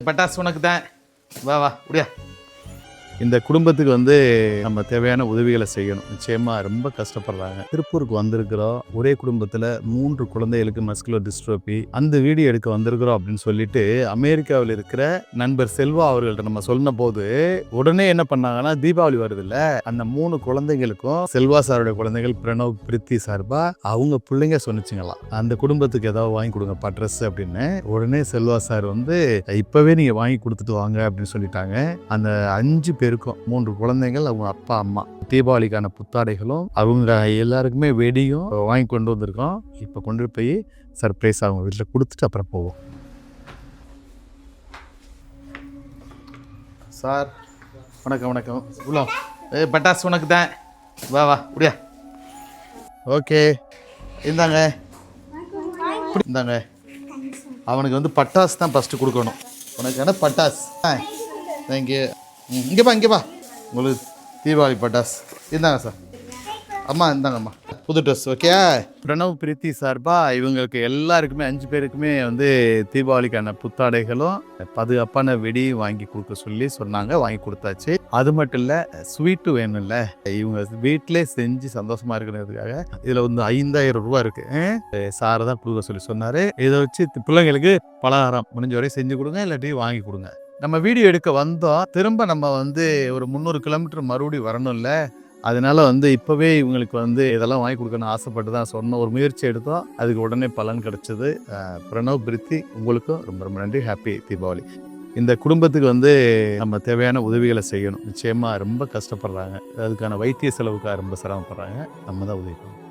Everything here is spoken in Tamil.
பட்டாசு உனக்கு தான் வா வா முடியா இந்த குடும்பத்துக்கு வந்து நம்ம தேவையான உதவிகளை செய்யணும். நிச்சயமா ரொம்ப கஷ்டப்படுறாங்க. திருப்பூருக்கு வந்திருக்கிறோம். ஒரே குடும்பத்துல மூன்று குழந்தைகளுக்கு மஸ்குலர் டிஸ்ட்ரோபி அந்த வீடியோ எடுக்க வந்திருக்கிறோம் அப்படின்னு சொல்லிட்டு அமெரிக்காவில் இருக்கிற நண்பர் செல்வா அவர்கள்ட்ட நம்ம சொன்ன போது உடனே என்ன பண்ணாங்கன்னா தீபாவளி வருது இல்ல அந்த மூணு குழந்தைங்களுக்கும் செல்வா சாருடைய குழந்தைகள் பிரணவ் பிரித்தி சார்பா அவங்க பிள்ளைங்க சொன்னிச்சுங்களாம் அந்த குடும்பத்துக்கு ஏதாவது வாங்கி கொடுங்கப்பா ட்ரெஸ் அப்படின்னு. உடனே செல்வா சார் வந்து இப்பவே நீங்க வாங்கி கொடுத்துட்டு வாங்க அப்படின்னு சொல்லிட்டாங்க. அந்த அஞ்சு பேர் இருக்கும். மூன்று குழந்தைகள் அவங்க அப்பா அம்மா. தீபாவளிக்கான புத்தாடைகளும் அவங்க எல்லாருக்குமே வெடியும் வாங்கி கொண்டு வந்திருக்கோம். இப்போ கொண்டு போய் சர்ப்ரைஸ் அவங்க வீட்டில் கொடுத்துட்டு அப்புறம் போவோம். சார் வணக்கம் வணக்கம். உள்ள. ஏ பட்டாஸ் உனக்கு தான். வா வா முடியா ஓகே. இந்தாங்க. இந்தாங்க. அவனுக்கு வந்து பட்டாசு தான் ஃபஸ்ட்டு கொடுக்கணும். உனக்கு என்ன பட்டாஸ் ஆ. தேங்க்யூ இங்கே பா இங்கே பா உங்களுக்கு தீபாவளி பட்டாஸ் இந்தாங்க சார் அம்மா இந்தாங்கம்மா புது ட்ரெஸ் ஓகே பிரணவ் பிரீத்தி சார்பா இவங்களுக்கு எல்லாருக்குமே அஞ்சு பேருக்குமே வந்து தீபாவளிக்கான புத்தாடைகளும் பாதுகாப்பான வெடி வாங்கி கொடுக்க சொல்லி சொன்னாங்க வாங்கி கொடுத்தாச்சு. அது மட்டும் இல்லை ஸ்வீட்டு வேணும்ல. இவங்க வீட்டிலே செஞ்சு சந்தோஷமா இருக்கிறதுக்காக இதில் வந்து ஐந்தாயிரம் ரூபா இருக்கு. சாரை தான் கொடுக்க சொல்லி சொன்னார். இதை வச்சு பிள்ளைங்களுக்கு பலகாரம் முடிஞ்ச வரையும் செஞ்சு கொடுங்க இல்லாட்டி வாங்கி கொடுங்க. நம்ம வீடியோ எடுக்க வந்தோம். திரும்ப நம்ம வந்து ஒரு முந்நூறு கிலோமீட்டர் மறுபடியும் வரணும்ல. அதனால வந்து இப்போவே இவங்களுக்கு வந்து இதெல்லாம் வாங்கி கொடுக்கணும்னு ஆசைப்பட்டு தான் சொன்னோம். ஒரு முயற்சி எடுத்தோம். அதுக்கு உடனே பலன் கிடச்சிது. பிரணவ் பிரித்தி உங்களுக்கும் ரொம்ப ரொம்ப நன்றி. ஹாப்பி தீபாவளி இந்த குடும்பத்துக்கு வந்து நம்ம தேவையான உதவிகளை செய்யணும். நிச்சயமாக ரொம்ப கஷ்டப்படுறாங்க. அதுக்கான வைத்திய செலவுக்காக ரொம்ப சிரமப்படுறாங்க. நம்ம தான் உதவி பண்ணணும்.